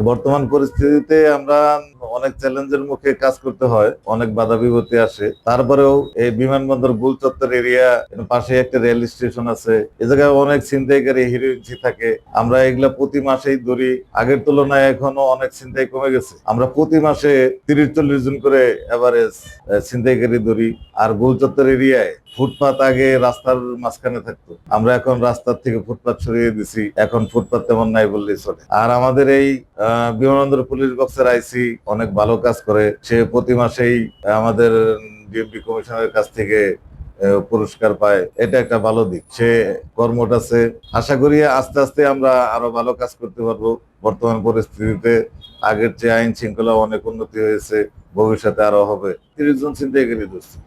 বর্তমান পরিস্থিতিতে আমরা অনেক চ্যালেঞ্জের মুখে কাজ করতে হয়, অনেক বাধা বিপত্তি আসে। তারপরেও এই বিমানবন্দর গুল চত্বর এরিয়া পাশে একটা রেল স্টেশন আছে। এ জায়গায় অনেক ছিনতাইকারী হিরোইনসি থাকে। আমরা এগুলা প্রতি মাসেই ধরি। আগের তুলনায় এখনও অনেক ছিনতাই কমে গেছে। আমরা প্রতি মাসে তিরিশ, চল্লিশ জন করে এভারেজ ছিনতাইকারী ধরি। আর গোল চত্বর এরিয়ায় ফুটপাত আগে রাস্তার মাঝখানে থাকতো। আমরা এখন রাস্তার থেকে ফুটপাত সরিয়ে দিছি। এখন ফুটপাত তেমন নাই বললেই চলে। আর আমাদের এই বিমানবন্দর পুলিশ বক্সের আইসি, অনেক ভালো কাজ করে। সে প্রতি মাসেই আমাদের ডিএমপি কমিশনের কাছ থেকে পুরস্কার পায়। এটা একটা ভালো দিক। সে কর্মট আছে। আশা করি আস্তে আস্তে আমরা আরও ভালো কাজ করতে পারব। বর্তমান পরিস্থিতিতে আগের চেয়ে আইন শৃঙ্খলা অনেক উন্নতি হয়েছে। ভবিষ্যতে আরও হবে। তিরিশ জন চিন্তাইকারী ধরছি।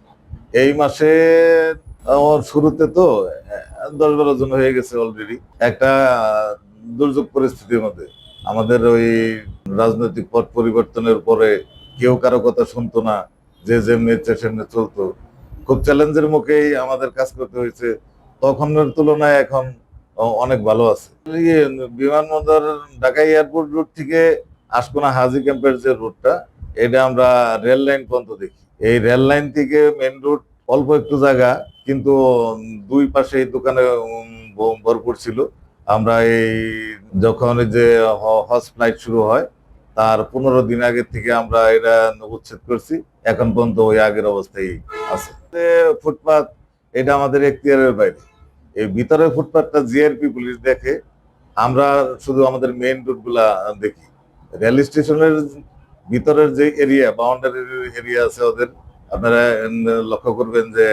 এই মাসে আমার শুরুতে তো দশ বারো জন হয়ে গেছে অলরেডি একটা, দুর্যোগ পরিস্থিতির মধ্যে। আমাদের ওই রাজনৈতিক পথ পরিবর্তনের পরে কেউ কারও কথা শুনতো না, যে যেমনি সেমনি চলতো। খুব চ্যালেঞ্জের মুখেই আমাদের কাজ করতে হয়েছে। তখনের তুলনায় এখন অনেক ভালো আছে। বিমানবন্দর ঢাকা এয়ারপোর্ট রুট থেকে আশকোনা হাজি ক্যাম্পের যে রুটটা, এটা আমরা রেল লাইন পর্যন্ত দেখি। এই রেল লাইন থেকে মেন রুট অল্প একটু জায়গা, কিন্তু দুই পাশে দোকানে ভরপুর ছিল। আমরা এই যখন যে হজ ফ্লাইট শুরু হয়, তার পনেরো দিন আগে থেকে আমরা এটা উচ্ছেদ করছি। এখন পর্যন্ত ওই আগের অবস্থায় আছে। ফুটপাত, এটা আমাদের এখতিয়ারের বাইরে। এই ভিতরের ফুটপাতটা জিআরপি পুলিশ দেখে, আমরা শুধু আমাদের মেইন রুটগুলা দেখি। রেল স্টেশনের ভিতরের যে এরিয়া বাউন্ডারি এরিয়া আছে ওদের, আপনারা লক্ষ্য করবেন যে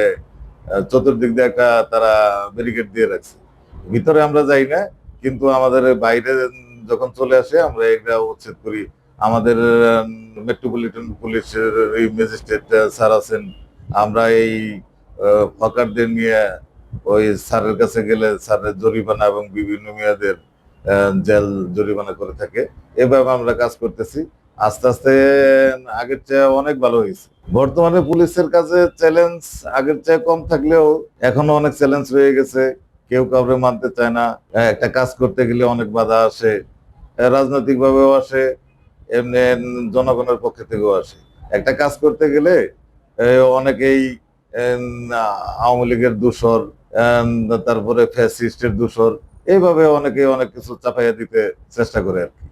চতুর্দিক দিয়ে একটা তারা ব্যারিকেড দিয়ে রাখছে। ভিতরে আমরা যাই না কিন্তু আমাদের বাইরে যখন চলে আসে আমরা এটা উচ্ছেদ করি। আমাদের মেট্রোপলিটন পুলিশের এই ম্যাজিস্ট্রেট স্যার আছেন। আমরা এই আহ, হকারদের নিয়ে ওই স্যারের কাছে গেলে স্যারের জরিমানা এবং বিভিন্ন মেয়াদের জেল জরিমানা করে থাকে। এভাবে আমরা কাজ করতেছি। আস্তে আস্তে আগের চেয়ে অনেক ভালো হয়েছে। বর্তমানে পুলিশের কাছে চ্যালেঞ্জ আগের চেয়ে কম থাকলেও এখনও অনেক চ্যালেঞ্জ রয়ে গেছে। কেউ কাউকে মানতে চায় না। আহ, একটা কাজ করতে গেলে অনেক বাধা আসে। রাজনৈতিক ভাবেও আসে এমনি জনগণের পক্ষ থেকেও আসে। একটা কাজ করতে গেলে অনেকেই আওয়ামী লীগের দূষর তারপরে ফ্যাসিস্টের দূষর এইভাবে অনেকে অনেক কিছু চাপাইয়া দিতে চেষ্টা করে আর কি।